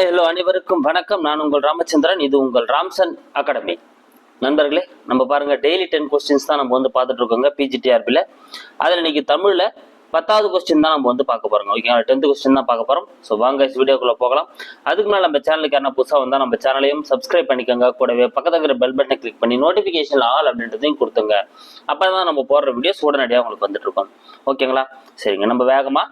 Hello அனைவருக்கும் வணக்கம். நான் உங்கள் ராமச்சந்திரன். இது உங்கள் ராம்சன் அகாடமி. நண்பர்களே நம்ம பாருங்க டெய்லி டென் கொஸ்டின்ஸ் தான் நம்ம வந்து பார்த்துட்டு இருக்கோங்க பிஜிடிஆர்பியில் அதில் இன்னைக்கு தமிழில் பத்தாவது கொஸ்டின் தான் நம்ம வந்து பார்க்க போறோம் ஓகேங்களா டென்த் கொஸ்டின் தான் பார்க்க போறோம். ஸோ வாங்க வீடியோக்குள்ள போகலாம். அதுக்கு மேலே நம்ம சேனலுக்கு என்ன புதுசாக வந்தால் நம்ம சேனலையும் சப்ஸ்கிரைப் பண்ணிக்கோங்க. கூடவே பக்கத்துல இருக்கிற பெல் பட்டனை கிளிக் பண்ணி நோட்டிஃபிகேஷன் ஆல் அப்படின்றதையும் கொடுத்துங்க. அப்போ தான் நம்ம போடுற வீடியோஸ் உடனடியாக உங்களுக்கு வந்துட்டு இருக்கோம். ஓகேங்களா சரிங்க நம்ம வேகமாக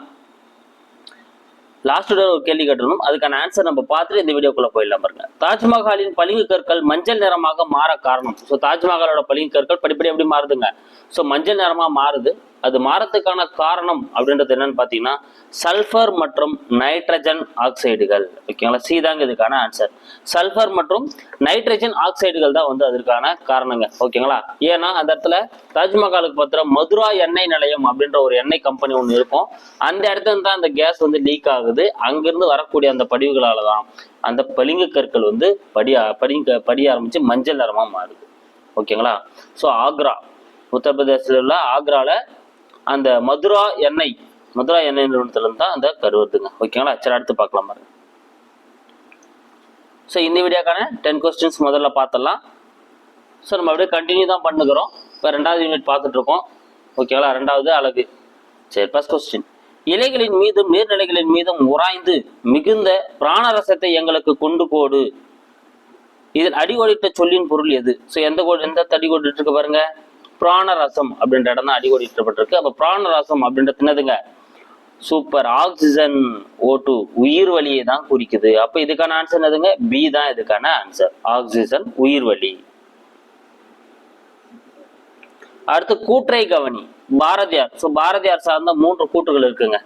லாஸ்ட் ஒரு கேள்வி கேட்டிருந்தோம். அதுக்கான ஆன்சர் நம்ம பார்த்துட்டு இந்த வீடியோக்குள்ள போயிடலாம் பாருங்க. தாஜ்மஹாலின் பளிங்கு கற்கள் மஞ்சள் நிறமாக மாற காரணம். ஸோ தாஜ்மஹாலோட பளிங்கு கற்கள் படிப்படி எப்படி மாறுதுங்க? ஸோ மஞ்சள் நிறமா மாறுது. அது மாறத்துக்கான காரணம் அப்படின்றது என்னன்னு பார்த்தீங்கன்னா சல்ஃபர் மற்றும் நைட்ரஜன் ஆக்சைடுகள். ஓகேங்களா? சி தாங்க இதுக்கான ஆன்சர் சல்ஃபர் மற்றும் நைட்ரஜன் ஆக்சைடுகள் தான் வந்து அதற்கான காரணங்க. ஓகேங்களா? ஏன்னா அந்த இடத்துல தாஜ்மஹாலுக்கு பத்திர மதுரா எண்ணெய் நிலையம் அப்படின்ற ஒரு எண்ணெய் கம்பெனி ஒன்று இருக்கும். அந்த இடத்துல தான் அந்த கேஸ் வந்து லீக் ஆகுது. அங்கிருந்து வரக்கூடிய அந்த படிவுகளால தான் அந்த பளிங்கு கற்கள் வந்து படியா படிங்க படிய ஆரம்பிச்சு மஞ்சள் நிறமா மாறுது. ஓகேங்களா? ஸோ ஆக்ரா. உத்தரப்பிரதேசத்தில் உள்ள ஆக்ராவில் அந்த மதுரா எண்ணெய் மதுரா எண்ணெய் நிறுவனத்துலேருந்து தான் அந்த கருவத்துங்க ஓகேங்களா? சரி அடுத்து பார்க்கலாம் பாருங்க. ஸோ இந்த வீடியோக்கான டென் கொஸ்டின்ஸ் முதல்ல பார்த்துடலாம். ஸோ நம்ம அப்படியே கண்டினியூ தான் பண்ணுகிறோம். இப்போ ரெண்டாவது யூனிட் பார்த்துட்டு இருக்கோம் ஓகேங்களா? ரெண்டாவது அழகு சரி ஃபஸ்ட் கொஸ்டின் இலைகளின் மீதும் நீர்நிலைகளின் மீதும் உராய்ந்து மிகுந்த பிராணரசத்தை எங்களுக்கு கொண்டு போடு. இதில் அடிகோடிட்ட சொல்லின் பொருள் எது? ஸோ எந்த கோ எந்த தடி கோடிட்டு இருக்கு பாருங்க. பிராணரசம் அப்படின்ற இடம் தான் அடிகோடிட்டப்பட்டிருக்கு. அப்போ பிராணரசம் அப்படின்றது என்னதுங்க சூப்பர் ஆக்சிஜன் ஓ டூ உயிர் வலியை தான் குறிக்குது. அப்போ இதுக்கான ஆன்சர் என்னதுங்க? பி தான் இதுக்கான ஆன்சர் ஆக்சிஜன் உயிர் வலி. அடுத்து கூற்றை கவனி. பாரதியார். ஸோ பாரதியார் சார்ந்த மூன்று கூற்றுகள் இருக்குங்க.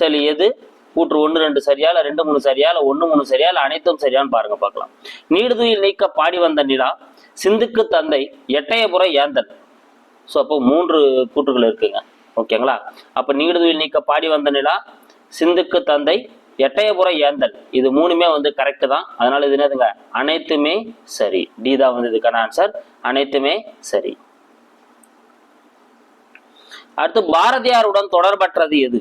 சரி எது? கூற்று ஒன்று ரெண்டு சரியா ரெண்டு மூணு சரியா ஒன்று மூணு சரியா அனைத்தும் சரியான்னு பாருங்க பார்க்கலாம். நீடுதுயில் நீக்க பாடி வந்த நிலா சிந்துக்கு தந்தை எட்டயபுர ஏந்தன். ஸோ அப்போ மூன்று கூற்றுகள் இருக்குங்க. ஓகேங்களா? அப்போ நீடுதுயில் நீக்க பாடி வந்த நிலா சிந்துக்கு தந்தை எட்டயபுர ஏந்தல் இது மூணுமே வந்து கரெக்டு தான். அதனால இது என்னதுங்க? அனைத்துமே சரி. டி தான் வந்து இதுக்கான ஆன்சர் அனைத்துமே சரி. அடுத்து பாரதியாருடன் தொடர்பற்றது எது?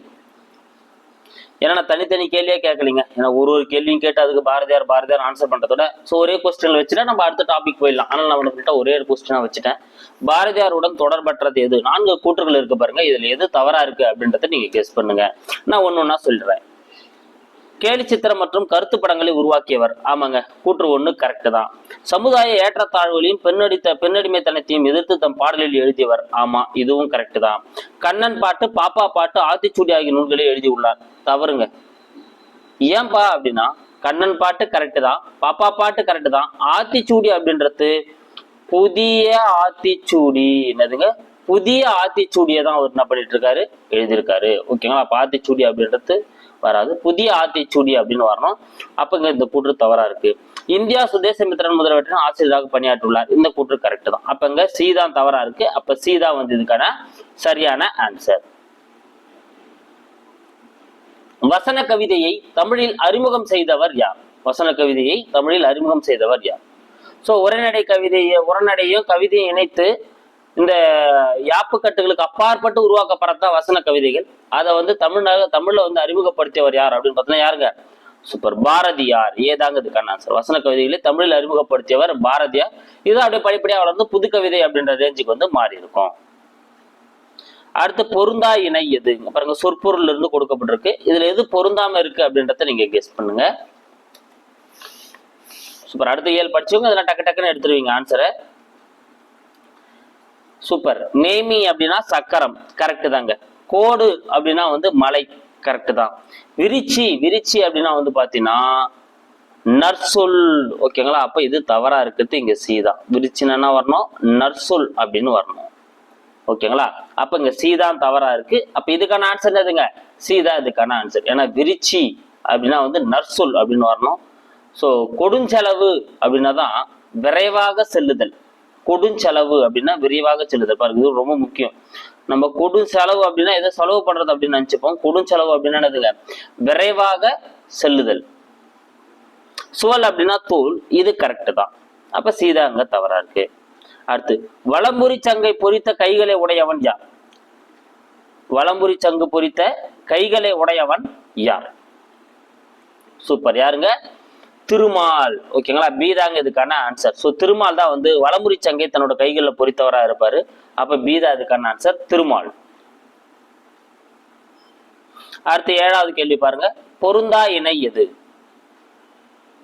ஏன்னா நான் தனித்தனி கேள்வியே கேட்கலீங்க. ஏன்னா ஒரு ஒரு கேள்வியும் கேட்டு அதுக்கு பாரதியார் பாரதியார் ஆன்சர் பண்ணுறதோட ஸோ ஒரே கொஸ்டின் வச்சுட்டா நம்ம அடுத்த டாபிக் போயிடலாம். ஆனால் நான் உங்கள்கிட்ட ஒரே ஒரு கொஸ்டினாக வச்சுட்டேன். பாரதியாருடன் தொடர்பற்றது எது? நான்கு கூற்றுகள் இருக்கு பாருங்க. இதில் எது தவறாக இருக்கு அப்படின்றத நீங்கள் கெஸ் பண்ணுங்க. நான் ஒன்று ஒன்றா சொல்கிறேன் கேலி சித்திரம் மற்றும் கருத்து படங்களை உருவாக்கியவர். ஆமாங்க கூற்று ஒண்ணு கரெக்ட் தான். சமுதாய ஏற்றத்தாழ்வுகளையும் பெண்ணடித்த பெண்ணடிமைத்தனத்தையும் எதிர்த்து தம் பாடலில் எழுதியவர். ஆமா இதுவும் கரெக்ட் தான். கண்ணன் பாட்டு பாப்பா பாட்டு ஆத்திச்சூடி ஆகிய நூல்களை எழுதியுள்ளார். தவறுங்க. ஏன்பா அப்படின்னா கண்ணன் பாட்டு கரெக்ட் தான் பாப்பா பாட்டு கரெக்ட் தான். ஆத்திச்சூடி அப்படின்றது புதிய ஆத்திச்சூடி. என்னதுங்க? புதிய ஆத்திச்சூடியை தான் அவர் என்ன பண்ணிட்டு இருக்காரு? எழுதியிருக்காரு. ஓகேங்களா? அப்ப ஆத்திச்சூடி அப்படின்றது வராது. புதிய ஆத்திச்சூடி அப்படின்னு வரணும். அப்ப இங்க இந்த கூற்று தவறா இருக்கு. இந்தியா சுதேசமித்திரன் முதல்வற்றின் ஆசிரியராக பணியாற்றியுள்ளார். இந்த கூற்று கரெக்ட் தான். அப்ப இங்க சி தான் தவறா இருக்கு. அப்ப சி தான் வந்து இதுக்கான சரியான ஆன்சர் வசன கவிதையை தமிழில் அறிமுகம் செய்தவர் யார்? வசன கவிதையை தமிழில் அறிமுகம் செய்தவர் யார்? சோ உரைநடை கவிதையை உரைநடையும் கவிதையும் இணைத்து இந்த யாப்பு கட்டுகளுக்கு அப்பாற்பட்டு உருவாக்கப்படுறதா வசன கவிதைகள். அதை வந்து தமிழ்நாடு தமிழ்ல வந்து அறிமுகப்படுத்தியவர் யார் அப்படின்னு பார்த்தீங்கன்னா யாருங்க? சூப்பர். பாரதியார். ஏதாங்க இதுக்கான ஆன்சர் வசன கவிதைகளை தமிழில் அறிமுகப்படுத்தியவர் பாரதியார். இது அப்படியே படிப்படியாக வளர்ந்து புது கவிதை அப்படின்ற ரேஞ்சுக்கு வந்து மாறி இருக்கும் அடுத்து பொருந்தா இணை எது? பாருங்க சொற்பொருள் இருந்து கொடுக்கப்பட்டிருக்கு. இதுல எது பொருந்தாம இருக்கு அப்படின்றத நீங்க கெஸ் பண்ணுங்க. சூப்பர். அடுத்து ஏழு படிச்சவங்க இதெல்லாம் டக்கு டக்குன்னு எடுத்துருவீங்க ஆன்சரை சூப்பர் நேமி அப்படின்னா சக்கரம். கரெக்ட் தாங்க. கோடு அப்படின்னா வந்து மலை. கரெக்ட் தான். விரிச்சி விரிச்சி அப்படின்னா வந்து பார்த்தீங்கன்னா நர்சுல் ஓகேங்களா அப்போ இது தவறாக இருக்கிறது இங்க சி தான். விரிச்சின்னா என்ன வரணும்? நர்சுல் அப்படின்னு வரணும். ஓகேங்களா அப்ப இங்க சி தான் தவறா இருக்கு. அப்ப இதுக்கான ஆன்சர் என்னதுங்க? சி தான் இதுக்கான ஆன்சர் ஏன்னா விரிச்சி அப்படின்னா வந்து நர்சுல் அப்படின்னு வரணும். ஸோ கொடுஞ்செலவு அப்படின்னா தான் விரைவாக செல்லுதல். கொடுஞ்செலவு அப்படின்னா விரைவாக செல்லுதல் பாருங்க இது ரொம்ப முக்கியம். நம்ம கொடும் செலவு அப்படின்னா எதை செலவு பண்றது அப்படின்னு நினைச்சுப்போம். கொடுஞ்செலவு அப்படின்னா விரைவாக செல்லுதல். சுவல் அப்படின்னா தோல் இது கரெக்ட் தான். அப்ப சீதா அங்க தவறா இருக்கு. அடுத்து வளம்புரி சங்கை பொறித்த கைகளை உடையவன் யார்? வளம்புரி சங்கு பொறித்த கைகளை உடையவன் யார்? சூப்பர். யாருங்க? திருமால். ஓகேங்களா பி தாங்க இதுக்கான ஆன்சர் ஸோ திருமால் தான் வந்து வலமுறை சங்கை தன்னோட கைகளில் பொறித்தவராக இருப்பார். அப்போ பி தான் இதுக்கான ஆன்சர் திருமால். அடுத்து ஏழாவது கேள்வி பாருங்க. பொருந்தா இணை எது?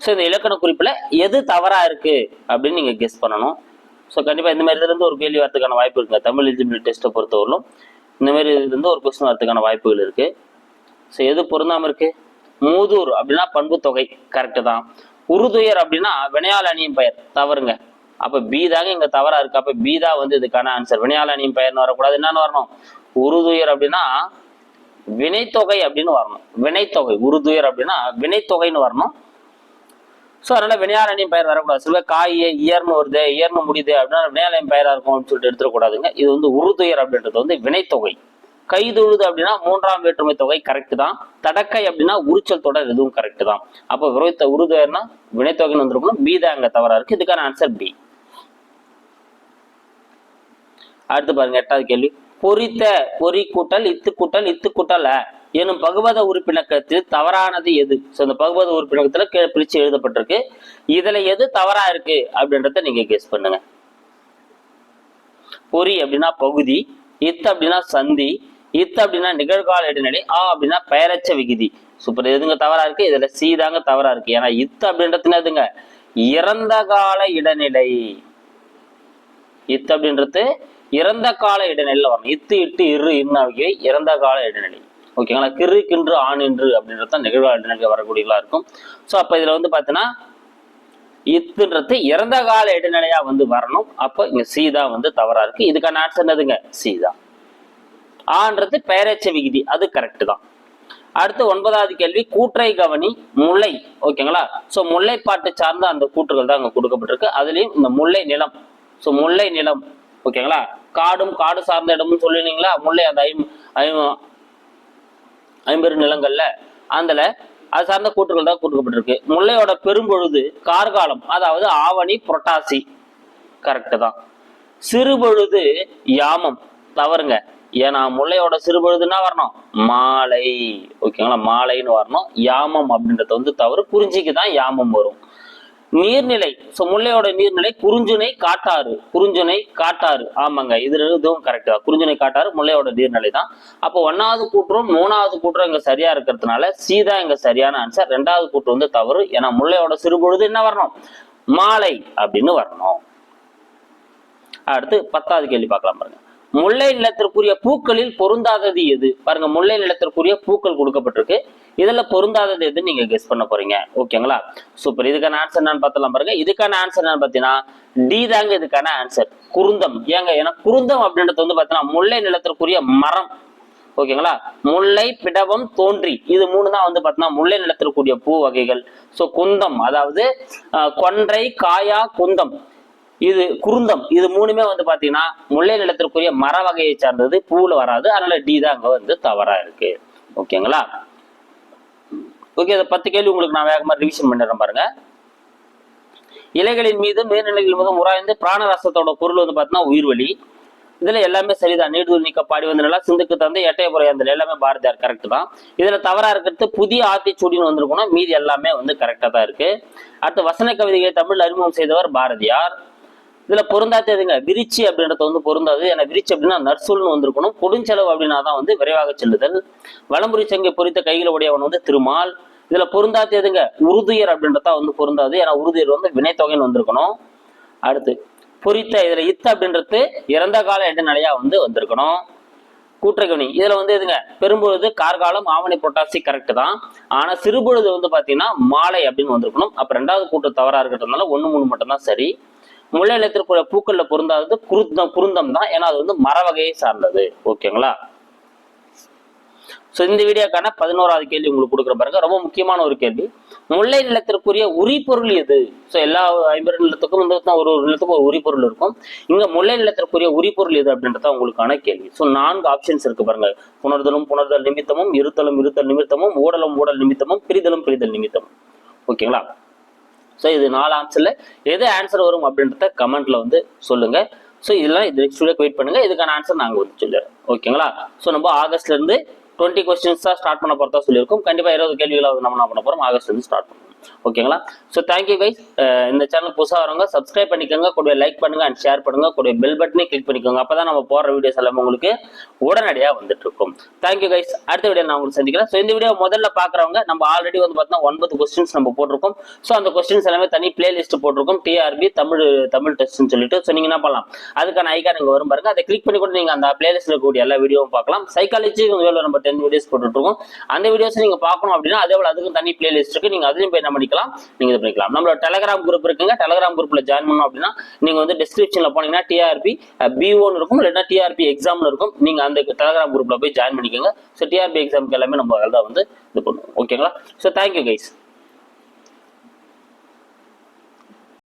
ஸோ இந்த இலக்கண குறிப்பில் எது தவறாக இருக்கு? அப்படின்னு நீங்கள் கெஸ் பண்ணணும். ஸோ கண்டிப்பாக இந்த மாதிரி ஒரு கேள்வி வரதுக்கான வாய்ப்பு இருக்குங்க. தமிழ் எலிஜிபிலிட்டி டெஸ்ட்டை பொறுத்தவரையிலும். இந்த மாதிரி இருந்து ஒரு கொஸ்டின் வரதுக்கான வாய்ப்புகள் இருக்குது ஸோ எது பொருந்தாமல் இருக்குது மூதூர் அப்படின்னா பண்பு தொகை கரெக்டு தான். உருதுயர் அப்படின்னா வினையால் அணியும் பெயர் தவறுங்க. அப்ப பி இங்க தவறா இருக்கு. அப்ப பீதா வந்து இதுக்கான ஆன்சர் வினையால் அணியும் பெயர்னு வரக்கூடாது. என்னன்னு வரணும்? உருதுயர் அப்படின்னா வினைத்தொகை அப்படின்னு வரணும். வினைத்தொகை உருதுயர் அப்படின்னா வினைத்தொகைன்னு வரணும். ஸோ அதனால வினையாரணியும் பெயர் வரக்கூடாது. சில காய் இயர்னு வருது. இயர்னு முடியுது அப்படின்னா வினையாலயம் பெயராக இருக்கும் அப்படின்னு சொல்லிட்டு எடுத்துடக்கூடாதுங்க. இது வந்து உருதுயர் அப்படின்றது வந்து வினைத்தொகை. கைதொழுது அப்படின்னா மூன்றாம் வேற்றுமை தொகை கரெக்ட் தான். தடக்கை அப்படின்னா உரிச்சல் தொடர் எதுவும் கரெக்ட் தான். அப்போ விரோத உருதுனா வினைத்தொகைன்னு வந்திருக்கணும். பி தான் அங்க தவறா இருக்கு. இதுக்கான ஆன்சர் பி அடுத்து பாருங்க எட்டாவது கேள்வி. பொறித்த பொறி கூட்டல் இத்து கூட்டல் இத்து கூட்டல் எனும் பகுபத உறுப்பினக்கத்தில் தவறானது எது? ஸோ இந்த பகுபத உறுப்பினக்கத்துல கீழே பிரிச்சு எழுதப்பட்டிருக்கு. இதுல எது தவறா இருக்கு அப்படின்றத நீங்க கெஸ் பண்ணுங்க. பொறி அப்படின்னா பகுதி இத்து அப்படின்னா சந்தி இத்து அப்படின்னா நிகழ்கால இடைநிலை ஆ அப்படின்னா பெயரச்ச விகுதி. சூப்பர் எதுங்க தவறா இருக்கு? இதுல சி தாங்க தவறா இருக்கு. ஏன்னா இத்து அப்படின்றது எதுங்க இறந்த கால இடைநிலை. இத்து அப்படின்றது இறந்த கால இடைநிலையில வரணும் இத்து இட்டு இரு இன்னு இறந்த கால இடைநிலை. ஓகேங்களா கிறு கின்று ஆண் அப்படின்றது தான் நிகழ்கால இடைநிலை வரக்கூடியதா இருக்கும். ஸோ அப்ப இதுல வந்து பார்த்தீங்கன்னா இத்துன்றது இறந்த கால இடைநிலையா வந்து வரணும். அப்ப இங்க சீதா தான் வந்து தவறா இருக்கு. இதுக்கான ஆன்சர் என்னதுங்க? சீதா தான். ஆன்றது பெயரச்ச விகுதி. அது கரெக்ட் தான். அடுத்து ஒன்பதாவது கேள்வி கூற்றை கவனி முல்லை. ஓகேங்களா ஸோ முல்லைப்பாட்டு சார்ந்த அந்த கூற்றுகள் தான் அங்கே கொடுக்கப்பட்டிருக்கு. அதுலேயும் இந்த முல்லை நிலம். ஸோ முல்லை நிலம். ஓகேங்களா காடும் காடு சார்ந்த இடம்னு சொல்லினீங்களா? முல்லை அந்த ஐம் ஐம்பெரு நிலங்கள்ல. அதில் அது சார்ந்த கூற்றுகள் தான் கொடுக்கப்பட்டிருக்கு. முல்லையோட பெரும்பொழுது கார்காலம் அதாவது ஆவணி புரட்டாசி. கரெக்டு தான். சிறுபொழுது யாமம். தவறுங்க. ஏன்னா முல்லையோட சிறுபொழுதுன்னா வரணும். மாலை. ஓகேங்களா? மாலைன்னு வரணும். யாமம் அப்படின்றது வந்து தவறு. குறிஞ்சிக்கு தான் யாமம் வரும். நீர்நிலை. ஸோ முல்லையோட நீர்நிலை குறிஞ்சுனை காட்டாறு. குறிஞ்சுனை காட்டாறு. ஆமாங்க. இது இதுவும் கரெக்டாக குறிஞ்சுனை காட்டாறு முல்லையோட நீர்நிலை தான். அப்போ ஒன்னாவது கூற்றும் மூணாவது கூற்றும் இங்க சரியா இருக்கிறதுனால சீதா தான் இங்க சரியான ஆன்சர் ரெண்டாவது கூற்று வந்து தவறு. ஏன்னா முல்லையோட சிறுபொழுது என்ன வரணும்? மாலை அப்படின்னு வரணும். அடுத்து பத்தாவது கேள்வி பார்க்கலாம் பாருங்க. முல்லை நிலத்திற்குரிய பூக்களில் பொருந்தாதது எது? பாருங்க முல்லை நிலத்திற்குரிய பூக்கள் கொடுக்கப்பட்டிருக்கு. இதுல பொருந்தாதது எது நீங்க கெஸ் பண்ண போறீங்க. ஓகேங்களா? சூப்பர் இதுக்கான ஆன்சர் என்னன்னு பார்த்தலாம் பாருங்க. இதுக்கான ஆன்சர் என்னன்னு பாத்தீங்கன்னா டி தாங்க இதுக்கான ஆன்சர் குருந்தம். ஏங்க ஏன்னா குருந்தம் அப்படின்றது வந்து பாத்தீங்கன்னா முல்லை நிலத்திற்குரிய மரம். ஓகேங்களா? முல்லை பிடவம் தோன்றி. இது மூணு தான் வந்து பார்த்தீங்கன்னா முல்லை நிலத்திற்குரிய பூ வகைகள். ஸோ குந்தம். அதாவது கொன்றை காயா குந்தம். இது குருந்தம். இது மூணுமே வந்து பாத்தீங்கன்னா முல்லை நிலத்திற்குரிய மர வகையை சார்ந்தது. பூவில் வராது. அதனால டி தான் அங்க வந்து தவறா இருக்கு. ஓகேங்களா ஓகே இந்த பத்து கேள்வி உங்களுக்கு நான் வேகமா ரிவிஷன் பண்ணிடுறேன் பாருங்க. இலைகளின் மீது நீர்நிலைகள் மீது உராய்ந்து பிராணரசத்தோட பொருள் வந்து பார்த்தீங்கன்னா உயிர்வலி. இதுல எல்லாமே சரிதான். நீடுதூர் நீக்க பாடி வந்தனால சிந்துக்கு தந்து எட்டயபுரை அந்த எல்லாமே பாரதியார் கரெக்ட் தான். இதுல தவறா இருக்கிறது புதிய ஆத்திச்சூடின்னு வந்திருக்கணும். மீதி எல்லாமே வந்து கரெக்டா தான் இருக்கு. அடுத்து வசன கவிதைகளை தமிழ் அறிமுகம் செய்தவர் பாரதியார். இதுல பொருந்தாது எதுங்க? விரிச்சி அப்படின்றது வந்து பொருந்தாது. ஏன்னா விரிச்சி அப்படின்னா நர்சுல்னு வந்திருக்கணும். கொடுஞ்செலவு அப்படின்னா தான் வந்து விரைவாக செல்லுதல். வலம்புரி சங்கை பொறித்த கைகளை உடையவன் வந்து திருமால். இதுல பொருந்தாது எதுங்க? உருதுயர் அப்படின்றதா வந்து பொருந்தாது. ஏன்னா உருதுயர் வந்து வினைத்தொகைன்னு வந்திருக்கணும். அடுத்து பொறித்த இதுல இத்து அப்படின்றது இறந்த கால இடைநிலையா வந்து வந்திருக்கணும். கூற்றகவனி இதுல வந்து எதுங்க? பெரும்பொழுது கார்காலம் ஆவணி பொட்டாசி கரெக்ட் தான். ஆனா சிறுபொழுது வந்து பாத்தீங்கன்னா மாலை அப்படின்னு வந்திருக்கணும். அப்ப ரெண்டாவது கூட்டு தவறா இருக்கிறதுனால ஒண்ணு மூணு மட்டும் தான் சரி. முல்லை நிலத்திற்குள்ள பூக்கள்ல பொருந்தாதது குருந்தம் குருந்தம் தான் ஏன்னா அது வந்து மர வகையை சார்ந்தது. ஓகேங்களா? ஸோ இந்த வீடியோக்கான பதினோராவது கேள்வி உங்களுக்கு கொடுக்குற பாருங்க. ரொம்ப முக்கியமான ஒரு கேள்வி. முல்லை நிலத்திற்குரிய உரிபொருள் எது? ஸோ எல்லா ஐம்பது நிலத்துக்கும் வந்து ஒரு ஒரு நிலத்துக்கும் ஒரு உரிபொருள் இருக்கும். இங்க முல்லை நிலத்திற்குரிய உரிபொருள் எது அப்படின்றத உங்களுக்கான கேள்வி. ஸோ நான்கு ஆப்ஷன்ஸ் இருக்கு பாருங்க. புணர்தலும் புணர்தல் நிமித்தமும் இருத்தலும் இருத்தல் நிமித்தமும் ஊடலும் ஊடல் நிமித்தமும் பிரிதலும் பிரிதல் நிமித்தமும். ஓகேங்களா? ஸோ இது நாலு ஆன்சர்ல எது ஆன்சர் வரும் அப்படின்றத கமெண்ட்ல வந்து சொல்லுங்க. ஸோ இதெல்லாம் இது நெக்ஸ்ட் வீடியோக்கு வெயிட் பண்ணுங்க. இதுக்கான ஆன்சர் நாங்கள் வந்து சொல்லிடுறோம். ஓகேங்களா ஸோ நம்ம ஆகஸ்ட்லேருந்து டுவெண்ட்டி கொஸ்டின்ஸ் தான் ஸ்டார்ட் பண்ண போறதா சொல்லியிருக்கோம். கண்டிப்பா இருபது கேள்விகளாவது நம்ம என்ன பண்ண போறோம்? ஆகஸ்ட்லேருந்து ஸ்டார்ட் பண்ணுவோம் ஓகேங்களா? ஸோ தேங்க்யூ கைஸ் இந்த சேனல் புதுசாக வரவங்க சப்ஸ்கிரைப் பண்ணிக்கோங்க. கூட லைக் பண்ணுங்க அண்ட் ஷேர் பண்ணுங்க. கூட பெல் பட்டனே கிளிக் பண்ணிக்கோங்க. அப்பதான் நம்ம போடுற வீடியோஸ் எல்லாமே உங்களுக்கு உடனடியாக வந்துட்டு இருக்கும் தேங்க்யூ கைஸ் அடுத்த வீடியோ நான் உங்களுக்கு சந்திக்கிறேன். ஸோ இந்த வீடியோ முதல்ல பார்க்குறவங்க நம்ம ஆல்ரெடி வந்து பார்த்தீங்கன்னா ஒன்பது கொஸ்டின்ஸ் நம்ம போட்டிருக்கோம். ஸோ அந்த கொஸ்டின்ஸ் எல்லாமே தனி பிளேலிஸ்ட் போட்டிருக்கோம். டிஆர்பி தமிழ் தமிழ் டெஸ்ட்னு சொல்லிட்டு. ஸோ நீங்கள் என்ன பண்ணலாம்? அதுக்கான ஐக்கான் இங்கே வரும் பாருங்க. அதை கிளிக் பண்ணி கூட நீங்க அந்த பிளேலிஸ்ட்டில் இருக்கக்கூடிய எல்லா வீடியோவும் பார்க்கலாம். சைக்காலஜி வேலை நம்ம டென் வீடியோஸ் போட்டுட்டு இருக்கோம் அந்த வீடியோஸ் நீங்க பார்க்கணும் அப்படின்னா அதே போல அதுக்கும் தனி பிளேலிஸ்ட் இருக்கு. நீங்க அதுலேயும் போய் நம்ம பண்ணிக்கலாம் நீங்க இது பண்ணிக்கலாம். நம்மளோட டெலகிராம் குரூப் இருக்குங்க. டெலகிராம் குரூப்ல ஜாயின் பண்ணணும் அப்படின்னா நீங்க வந்து டிஸ்கிரிப்ஷன்ல போனீங்கன்னா டிஆர்பி பிஓன்னு இருக்கும் இல்லைன்னா டிஆர்பி எக்ஸாம்னு இருக்கும். நீங்க அந்த டெலகிராம் குரூப்ல போய் ஜாயின் பண்ணிக்கோங்க. ஸோ டிஆர்பி எக்ஸாம்க்கு எல்லாமே நம்ம தான் வந்து இது பண்ணுவோம். ஓகேங்களா ஸோ தேங்க்யூ கைஸ்